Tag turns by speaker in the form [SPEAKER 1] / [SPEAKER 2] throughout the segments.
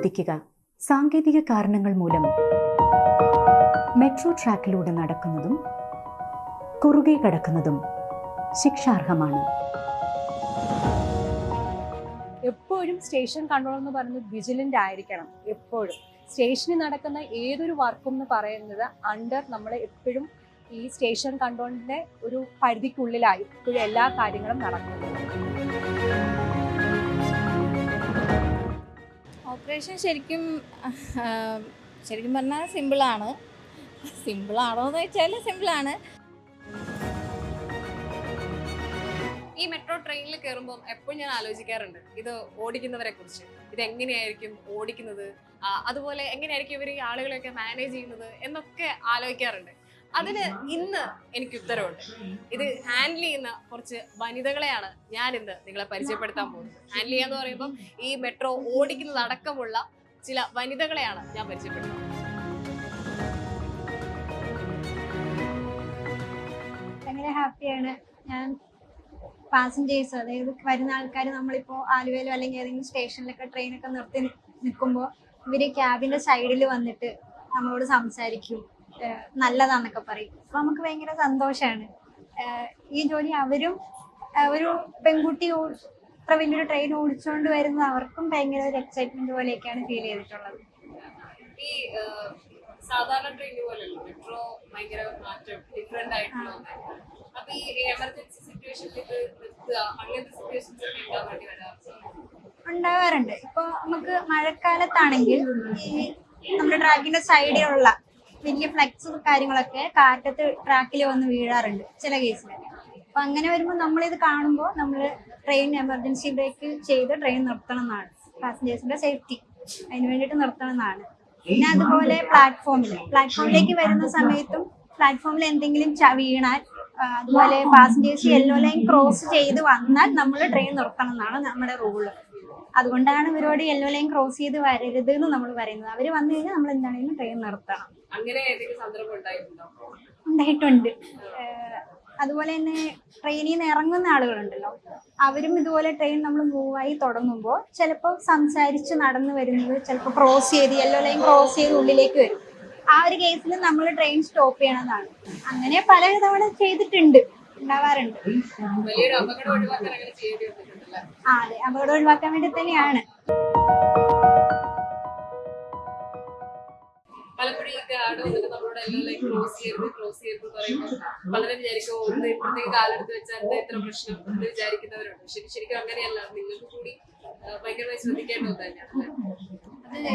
[SPEAKER 1] ശ്രദ്ധിക്കുക. സാങ്കേതിക കാരണങ്ങൾ മൂലം മെട്രോ ട്രാക്കിലൂടെ നടക്കുന്നതും കുറുകെ കടക്കുന്നതും ശിക്ഷാർഹമാണ്.
[SPEAKER 2] എപ്പോഴും സ്റ്റേഷൻ കൺട്രോൾ എന്ന് പറയുന്നത് വിജിലന്റ് ആയിരിക്കണം എപ്പോഴും. സ്റ്റേഷനിൽ നടക്കുന്ന ഏതൊരു വർക്കും എന്ന് പറയുന്നത് അണ്ടർ നമ്മൾ എപ്പോഴും ഈ സ്റ്റേഷൻ കൺട്രോളിന്റെ ഒരു പരിധിക്കുള്ളിലായി എപ്പോഴും എല്ലാ കാര്യങ്ങളും നടക്കുന്നത്
[SPEAKER 3] ഓപ്പറേഷൻ ശരിക്കും ശരിക്കും പറഞ്ഞാൽ സിമ്പിളാണ് സിമ്പിളാണോ എന്ന് വെച്ചാൽ സിമ്പിളാണ്
[SPEAKER 4] ഈ മെട്രോ ട്രെയിനിൽ കയറുമ്പോൾ എപ്പോഴും ഞാൻ ആലോചിക്കാറുണ്ട്. ഇത് ഓടിക്കുന്നവരെ കുറിച്ച്. ഇത് എങ്ങനെയായിരിക്കും ഓടിക്കുന്നത്? അതുപോലെ എങ്ങനെയായിരിക്കും ഇവർ ഈ ആളുകളെയൊക്കെ മാനേജ് ചെയ്യുന്നത് എന്നൊക്കെ ആലോചിക്കാറുണ്ട്. അതിന് ഇന്ന് എനിക്ക് ഉത്തരവുണ്ട്. ഇത് ഹാൻഡിൽ ചെയ്യുന്ന കുറച്ച് വനിതകളെയാണ് ഞാൻ ഇന്ന് നിങ്ങളെ പരിചയപ്പെടുത്താൻ പോകുന്നത്. ഹാൻഡിൽ ചെയ്യാന്ന് പറയുമ്പോൾ ഈ മെട്രോ ഓടിക്കുന്നത് അടക്കമുള്ള ചില വനിതകളെയാണ് ഞാൻ പരിചയപ്പെടുന്നത്
[SPEAKER 5] ഭയങ്കര ഹാപ്പിയാണ്. ഞാൻ പാസഞ്ചേഴ്സ് അതായത് വരുന്ന ആൾക്കാർ നമ്മളിപ്പോൾ ആലുവയിലോ അല്ലെങ്കിൽ ഏതെങ്കിലും സ്റ്റേഷനിലൊക്കെ ട്രെയിനൊക്കെ നിർത്തി നിൽക്കുമ്പോൾ ഇവർ ക്യാബിന്റെ സൈഡിൽ വന്നിട്ട് നമ്മളോട് സംസാരിക്കും. നല്ലതാന്നൊക്കെ പറയും. അപ്പൊ നമുക്ക് ഭയങ്കര സന്തോഷമാണ് ഈ ജോലി അവരും ഒരു പെൺകുട്ടി അത്ര വലിയൊരു ട്രെയിൻ ഓടിച്ചുകൊണ്ട് വരുന്നത് അവർക്കും ഭയങ്കര ഒരു എക്സൈറ്റ്മെന്റ് പോലെയൊക്കെയാണ് ഫീൽ ചെയ്തിട്ടുള്ളത്.
[SPEAKER 4] ഈ സാധാരണ ട്രെയിൻ പോലെയല്ല മെട്രോ ഭയങ്കര മാറ്റം ഡിഫറെന്റ് ആയിട്ടുള്ള ഒന്നായിരുന്നു അപ്പൊ ഈ എമർജൻസി സിറ്റുവേഷനിൽ ഇത് നിർത്തുക അങ്ങനത്തെ സിറ്റുവേഷൻസ് ഒക്കെ ഉണ്ടാവാൻ വേണ്ടി വരാറുണ്ട്?
[SPEAKER 5] ഉണ്ടാവാറുണ്ട്. ഇപ്പൊ നമുക്ക് മഴക്കാലത്താണെങ്കിൽ ഈ നമ്മുടെ ട്രാക്കിന്റെ സൈഡിലുള്ള വലിയ ഫ്ലെക്സും കാര്യങ്ങളൊക്കെ കാറ്റത്ത് ട്രാക്കിൽ വന്ന് വീഴാറുണ്ട് ചില കേസിലൊക്കെ അപ്പൊ അങ്ങനെ വരുമ്പോൾ നമ്മളിത് കാണുമ്പോൾ നമ്മൾ ട്രെയിൻ എമർജൻസി ബ്രേക്ക് ചെയ്ത് ട്രെയിൻ നിർത്തണം എന്നാണ്. പാസഞ്ചേഴ്സിന്റെ സേഫ്റ്റി അതിന് വേണ്ടിയിട്ട് നിർത്തണം എന്നാണ്. പിന്നെ അതുപോലെ പ്ലാറ്റ്ഫോമിൽ പ്ലാറ്റ്ഫോമിലേക്ക് വരുന്ന സമയത്തും പ്ലാറ്റ്ഫോമിൽ എന്തെങ്കിലും വീണാൽ അതുപോലെ പാസഞ്ചേഴ്സ് യെല്ലോ ലൈൻ ക്രോസ് ചെയ്ത് വന്നാൽ നമ്മൾ ട്രെയിൻ നിർത്തണം എന്നാണ് നമ്മുടെ റൂൾ അതുകൊണ്ടാണ് ഇവരോട് യെല്ലോ ലൈൻ ക്രോസ് ചെയ്ത് വരരുത് എന്ന് നമ്മൾ പറയുന്നത്. അവർ വന്നു കഴിഞ്ഞാൽ നമ്മൾ എന്താണെങ്കിലും ട്രെയിൻ നിർത്തണം
[SPEAKER 4] അങ്ങനെ ഉണ്ടായിട്ടുണ്ടോ?
[SPEAKER 5] അതുപോലെ തന്നെ ട്രെയിനിൽ നിന്ന് ഇറങ്ങുന്ന ആളുകളുണ്ടല്ലോ. അവരും ഇതുപോലെ ട്രെയിൻ നമ്മൾ മൂവായി തുടങ്ങുമ്പോൾ ചിലപ്പോൾ സംസാരിച്ച് നടന്നു വരുന്നത് ചിലപ്പോൾ ക്രോസ് ചെയ്ത് യെല്ലോ ലൈൻ ക്രോസ് ചെയ്ത് ഉള്ളിലേക്ക് വരും. ആ ഒരു കേസിൽ നമ്മൾ ട്രെയിൻ സ്റ്റോപ്പ് ചെയ്യണമെന്നാണ് അങ്ങനെ പല തവണ ചെയ്തിട്ടുണ്ട്. ഉണ്ടാവാറുണ്ട്. ആ അതെ. അപകടം ഒഴിവാക്കാൻ വേണ്ടി തന്നെയാണ്.
[SPEAKER 4] പലപ്പോഴും ഈ കാർഡ് വന്നിട്ട് നമ്മളോട് എല്ലാം ക്രോസ് ചെയ്യരുത് ക്രോസ് ചെയ്യരുത് പറയുമ്പോൾ പലരും വിചാരിക്കും "ഓ, ഇത് ഇപ്പോഴത്തേക്ക് കാലെടുത്ത് വെച്ചാൽ എന്താ ഇത്ര പ്രശ്നം എന്ന് വിചാരിക്കുന്നവരുണ്ട്. ശരി ശരിക്കും അങ്ങനെയല്ല. നിങ്ങൾക്ക് കൂടി ഭയങ്കരമായി ശ്രദ്ധിക്കേണ്ട തന്നെയാണ്.
[SPEAKER 3] അത്.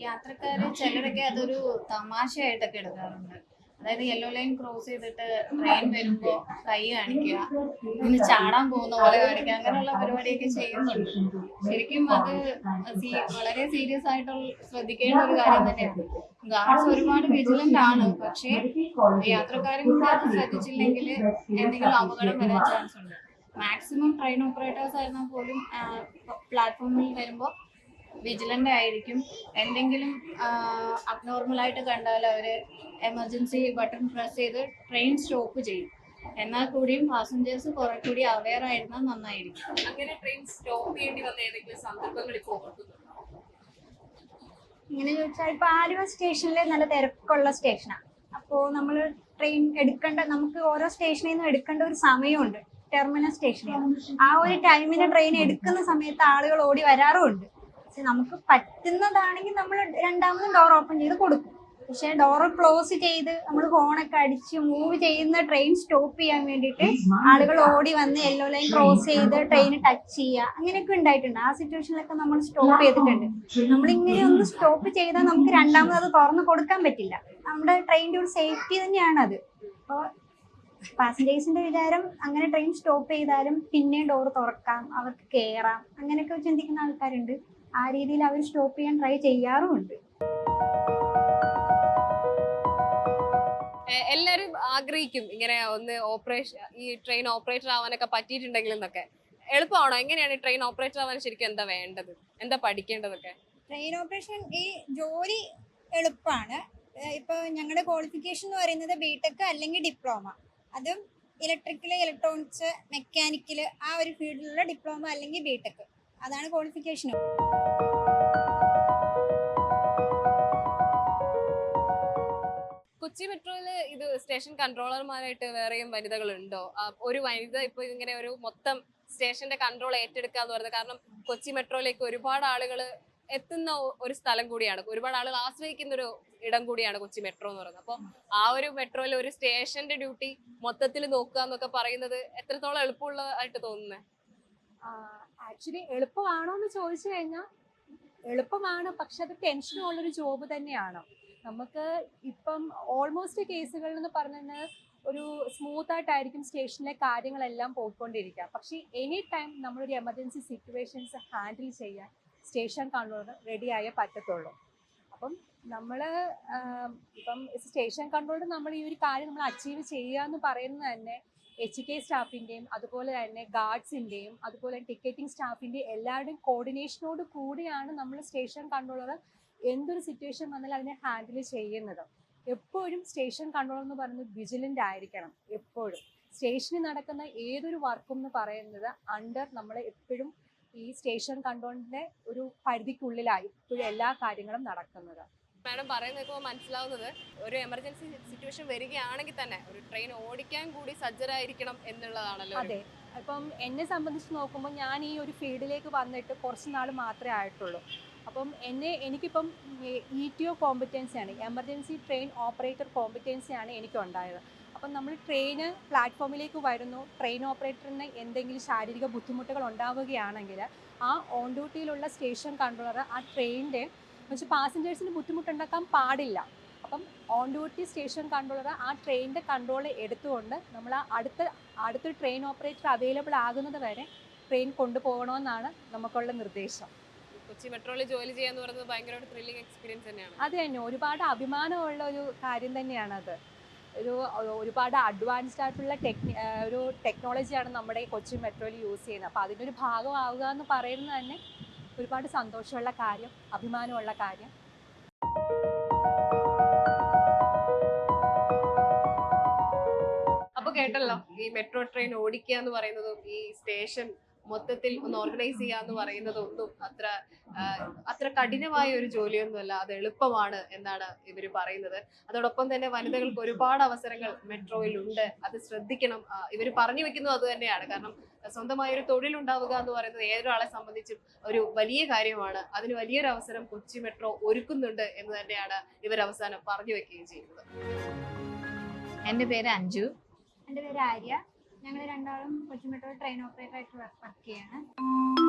[SPEAKER 3] യാത്രക്കാര് ചിലരൊക്കെ അതൊരു തമാശയായിട്ടൊക്കെ എടുക്കാറുണ്ട്. അതായത് യെല്ലോ ലൈൻ ക്രോസ് ചെയ്തിട്ട് ട്രെയിൻ വരുമ്പോ കൈ കാണിക്കുക. ഇന്ന് ചാടാൻ പോകുന്ന പോലെ കാണിക്കുക. അങ്ങനെയുള്ള പരിപാടിയൊക്കെ ചെയ്യുന്നുണ്ട്. ശരിക്കും അത് വളരെ സീരിയസ് ആയിട്ടുള്ള ശ്രദ്ധിക്കേണ്ട ഒരു കാര്യം തന്നെയാണ്. ഗാർഡ്സ് ഒരുപാട് വിജിലന്റ് ആണ്. പക്ഷേ യാത്രക്കാരൻ അത് ശ്രദ്ധിച്ചില്ലെങ്കിൽ എന്തെങ്കിലും അപകടം വരാൻ ചാൻസ് ഉണ്ട്. മാക്സിമം ട്രെയിൻ ഓപ്പറേറ്റേഴ്സ് ആയിരുന്നാൽ പോലും പ്ലാറ്റ്ഫോമിൽ വരുമ്പോൾ വിജിലന്റ് ആയിരിക്കും. എന്തെങ്കിലും അബ്നോർമൽ ആയിട്ട് കണ്ടാൽ അവർ എമർജൻസി ബട്ടൺ പ്രസ് ചെയ്ത് ട്രെയിൻ സ്റ്റോപ്പ് ചെയ്യും. എന്നാൽ കൂടിയും പാസഞ്ചേഴ്സ് കുറെ കൂടി അവെയർ ആയിരുന്നാൽ നന്നായിരിക്കും.
[SPEAKER 4] അങ്ങനെ ട്രെയിൻ സ്റ്റോപ്പ് ചെയ്യേണ്ടി വന്ന ഏതെങ്കിലും സന്ദർഭങ്ങൾ ഇപ്പോൾ
[SPEAKER 5] ഇങ്ങനെ ചോദിച്ചാൽ ഇപ്പൊ ആലുവ സ്റ്റേഷനിലെ നല്ല തിരക്കുള്ള സ്റ്റേഷനാണ് അപ്പോ നമ്മൾ ട്രെയിൻ എടുക്കേണ്ട നമുക്ക് ഓരോ സ്റ്റേഷനിൽ നിന്നും എടുക്കേണ്ട ഒരു സമയമുണ്ട്. ടെർമിനൽ സ്റ്റേഷനിൽ ആ ഒരു ടൈമിന് ട്രെയിൻ എടുക്കുന്ന സമയത്ത് ആളുകൾ ഓടി വരാറുമുണ്ട്. പക്ഷെ നമുക്ക് പറ്റുന്നതാണെങ്കിൽ നമ്മൾ രണ്ടാമതും ഡോർ ഓപ്പൺ ചെയ്ത് കൊടുക്കും. പക്ഷെ ഡോർ ക്ലോസ് ചെയ്ത് നമ്മൾ ഹോണൊക്കെ അടിച്ച് മൂവ് ചെയ്യുന്ന ട്രെയിൻ സ്റ്റോപ്പ് ചെയ്യാൻ വേണ്ടിയിട്ട് ആളുകൾ ഓടി വന്ന് യെല്ലോ ലൈൻ ക്രോസ് ചെയ്ത് ട്രെയിൻ ടച്ച് ചെയ്യുക. അങ്ങനെയൊക്കെ ഉണ്ടായിട്ടുണ്ട്. ആ സിറ്റുവേഷനിലൊക്കെ നമ്മൾ സ്റ്റോപ്പ് ചെയ്തിട്ടുണ്ട്. നമ്മളിങ്ങനെ ഒന്ന് സ്റ്റോപ്പ് ചെയ്താൽ നമുക്ക് രണ്ടാമത് അത് തുറന്ന് കൊടുക്കാൻ പറ്റില്ല. നമ്മുടെ ട്രെയിനിന്റെ ഒരു സേഫ്റ്റി തന്നെയാണ് അത് അപ്പോൾ പാസഞ്ചേഴ്സിന്റെ വിചാരം അങ്ങനെ ട്രെയിൻ സ്റ്റോപ്പ് ചെയ്താലും പിന്നെ ഡോർ തുറക്കാം അവർക്ക് കയറാം അങ്ങനെയൊക്കെ ചിന്തിക്കുന്ന ആൾക്കാരുണ്ട്. ആ രീതിയിൽ അവർ സ്റ്റോപ്പ് ചെയ്യാൻ ട്രൈ ചെയ്യാറുമുണ്ട്.
[SPEAKER 4] എല്ലാരും ആഗ്രഹിക്കും ഇങ്ങനെ ഒന്ന് ഓപ്പറേഷൻ ഈ ട്രെയിൻ ഓപ്പറേറ്റർ ആവാനൊക്കെ പറ്റിയിട്ടുണ്ടെങ്കിൽ എന്നൊക്കെ. എളുപ്പമാണോ? എങ്ങനെയാണ് ട്രെയിൻ ഓപ്പറേറ്റർ ആവാൻ ശരിക്കും എന്താ വേണ്ടത്? എന്താ പഠിക്കേണ്ടതൊക്കെ?
[SPEAKER 6] ട്രെയിൻ ഓപ്പറേഷൻ ഈ ജോലി എളുപ്പമാണ്. ഇപ്പോൾ ഞങ്ങളുടെ ക്വാളിഫിക്കേഷൻ എന്ന് പറയുന്നത് ബിടെക് അല്ലെങ്കിൽ ഡിപ്ലോമ അതും ഇലക്ട്രിക്കൽ ഇലക്ട്രോണിക്സ് മെക്കാനിക്കൽ ആ ഒരു ഫീൽഡിലുള്ള ഡിപ്ലോമ അല്ലെങ്കിൽ ബിടെക് അതാണ് ക്വാളിഫിക്കേഷൻ
[SPEAKER 4] കൊച്ചി മെട്രോയിൽ ഇത് സ്റ്റേഷൻ കൺട്രോളർമാരായിട്ട് വേറെയും വനിതകളുണ്ടോ? ഒരു വനിത ഇപ്പൊ ഇങ്ങനെ ഒരു മൊത്തം സ്റ്റേഷന്റെ കൺട്രോൾ ഏറ്റെടുക്കുക എന്ന് പറയുന്നത് കാരണം കൊച്ചി മെട്രോയിലേക്ക് ഒരുപാട് ആളുകൾ എത്തുന്ന ഒരു സ്ഥലം കൂടിയാണ്. ഒരുപാട് ആളുകൾ ആശ്രയിക്കുന്ന ഒരു ഇടം കൂടിയാണ് കൊച്ചി മെട്രോ എന്ന് പറയുന്നത്. അപ്പോൾ ആ ഒരു മെട്രോയിൽ ഒരു സ്റ്റേഷന്റെ ഡ്യൂട്ടി മൊത്തത്തിൽ നോക്കുക എന്നൊക്കെ പറയുന്നത് എത്രത്തോളം എളുപ്പമുള്ളതായിട്ട് തോന്നുന്നത്
[SPEAKER 2] ആക്ച്വലി എളുപ്പമാണോ എന്ന് ചോദിച്ചു കഴിഞ്ഞാൽ എളുപ്പമാണ് പക്ഷെ അത് ടെൻഷനുള്ളൊരു ജോബ് തന്നെയാണ്. നമുക്ക് ഇപ്പം ഓൾമോസ്റ്റ് കേസുകളിൽ എന്ന് പറഞ്ഞാൽ ഒരു സ്മൂത്ത് ആയിട്ടായിരിക്കും സ്റ്റേഷനിലെ കാര്യങ്ങളെല്ലാം പോയിക്കൊണ്ടിരിക്കുക പക്ഷേ എനി ടൈം നമ്മളൊരു എമർജൻസി സിറ്റുവേഷൻസ് ഹാൻഡിൽ ചെയ്യാൻ സ്റ്റേഷൻ കൺട്രോളർ റെഡി ആയേ പറ്റത്തുള്ളൂ. അപ്പം നമ്മൾ ഇപ്പം സ്റ്റേഷൻ കൺട്രോളർ നമ്മൾ ഈ ഒരു കാര്യം നമ്മൾ അച്ചീവ് ചെയ്യുക എന്ന് പറയുന്നത് തന്നെ എച്ച് കെ സ്റ്റാഫിന്റെയും അതുപോലെ തന്നെ ഗാർഡ്സിന്റെയും അതുപോലെ ടിക്കറ്റിംഗ് സ്റ്റാഫിന്റെയും എല്ലാവരുടെയും കോർഡിനേഷനോട് കൂടിയാണ് നമ്മൾ സ്റ്റേഷൻ കൺട്രോളർ എന്തൊരു സിറ്റുവേഷൻ വന്നാലും അതിനെ ഹാൻഡിൽ ചെയ്യുന്നത്. എപ്പോഴും സ്റ്റേഷൻ കൺട്രോളർ എന്ന് പറയുന്നത് വിജിലന്റ് ആയിരിക്കണം എപ്പോഴും. സ്റ്റേഷനിൽ നടക്കുന്ന ഏതൊരു വർക്കും എന്ന് പറയുന്നത് അണ്ടർ നമ്മൾ എപ്പോഴും ഈ സ്റ്റേഷൻ കൺട്രോളിന്റെ ഒരു പരിധിക്കുള്ളിലായി ഇപ്പോഴും എല്ലാ കാര്യങ്ങളും നടക്കുന്നത്.
[SPEAKER 4] മാഡം പറയുന്നത് ഇപ്പോൾ മനസ്സിലാവുന്നത് ഒരു എമർജൻസി സിറ്റുവേഷൻ വരികയാണെങ്കിൽ തന്നെ ഒരു ട്രെയിൻ ഓടിക്കാൻ കൂടി സജ്ജരായിരിക്കണം എന്നുള്ളതാണല്ലോ
[SPEAKER 2] അതെ. അപ്പം എന്നെ സംബന്ധിച്ച് നോക്കുമ്പോൾ ഞാൻ ഈ ഒരു ഫീൽഡിലേക്ക് വന്നിട്ട് കുറച്ച് നാൾ മാത്രമേ ആയിട്ടുള്ളൂ. അപ്പം എന്നെ എനിക്കിപ്പം ഇ ടി ഒ കോമ്പറ്റൻസിയാണ് എമർജൻസി ട്രെയിൻ ഓപ്പറേറ്റർ കോമ്പറ്റൻസിയാണ് എനിക്കുണ്ടായത്. അപ്പം നമ്മൾ ട്രെയിന് പ്ലാറ്റ്ഫോമിലേക്ക് വരുന്നു ട്രെയിൻ ഓപ്പറേറ്ററിന് എന്തെങ്കിലും ശാരീരിക ബുദ്ധിമുട്ടുകൾ ഉണ്ടാവുകയാണെങ്കിൽ ആ ഓൺ ഡ്യൂട്ടിയിലുള്ള സ്റ്റേഷൻ കൺട്രോളർ ആ ട്രെയിനിന്റെ വെച്ചാൽ പാസഞ്ചേഴ്സിന് ബുദ്ധിമുട്ടുണ്ടാക്കാൻ പാടില്ല. അപ്പം ഓൺ ഡ്യൂട്ടി സ്റ്റേഷൻ കൺട്രോളർ ആ ട്രെയിനിന്റെ കൺട്രോൾ എടുത്തുകൊണ്ട് നമ്മൾ ആ അടുത്ത അടുത്ത ട്രെയിൻ ഓപ്പറേറ്റർ അവൈലബിൾ ആകുന്നത് വരെ ട്രെയിൻ കൊണ്ടുപോകണമെന്നാണ് നമുക്കുള്ള നിർദ്ദേശം.
[SPEAKER 4] കൊച്ചി മെട്രോയിൽ ജോലി ചെയ്യാന്ന് പറയുന്നത് ഭയങ്കര ഒരു ത്രില്ലിംഗ് എക്സ്പീരിയൻസ് തന്നെയാണ്.
[SPEAKER 2] അത് തന്നെ. ഒരുപാട് അഭിമാനമുള്ള ഒരു കാര്യം തന്നെയാണത് ഒരു ഒരുപാട് അഡ്വാൻസ്ഡ് ആയിട്ടുള്ള ടെക്നി ഒരു ടെക്നോളജിയാണ് നമ്മുടെ ഈ കൊച്ചി മെട്രോയിൽ യൂസ് ചെയ്യുന്നത്. അപ്പോൾ അതിന്റെ ഒരു ഭാഗമാവുക എന്ന് പറയുന്നത് തന്നെ ഒരുപാട് സന്തോഷമുള്ള കാര്യം അഭിമാനമുള്ള കാര്യം.
[SPEAKER 4] അപ്പൊ കേട്ടല്ലോ ഈ മെട്രോ ട്രെയിൻ ഓടിക്കുക എന്ന് പറയുന്നതും ഈ സ്റ്റേഷൻ മൊത്തത്തിൽ ഒന്ന് ഓർഗനൈസ് ചെയ്യുക എന്ന് പറയുന്നതും ഒന്നും അത്ര അത്ര കഠിനമായ ഒരു ജോലിയൊന്നുമല്ല അത് എളുപ്പമാണ് എന്നാണ് ഇവർ പറയുന്നത്. അതോടൊപ്പം തന്നെ വനിതകൾക്ക് ഒരുപാട് അവസരങ്ങൾ മെട്രോയിൽ ഉണ്ട് അത് ശ്രദ്ധിക്കണം. ഇവർ പറഞ്ഞു വെക്കുന്നത് അത് തന്നെയാണ്. കാരണം സ്വന്തമായ ഒരു തൊഴിലുണ്ടാവുക എന്ന് പറയുന്നത് ഏതൊരാളെ സംബന്ധിച്ചും ഒരു വലിയ കാര്യമാണ്. അതിന് വലിയൊരു അവസരം കൊച്ചി മെട്രോ ഒരുക്കുന്നുണ്ട് എന്ന് തന്നെയാണ് ഇവർ അവസാനം പറഞ്ഞു വെക്കുകയും ചെയ്യുന്നത്.
[SPEAKER 3] എന്റെ പേര് അഞ്ജു.
[SPEAKER 6] എന്റെ പേര് ആര്യ. ഞങ്ങൾ രണ്ടാളും കൊച്ചി മെട്രോ ട്രെയിൻ ഓപ്പറേറ്റർ ആയിട്ട് വർക്ക് ചെയ്യാണ്.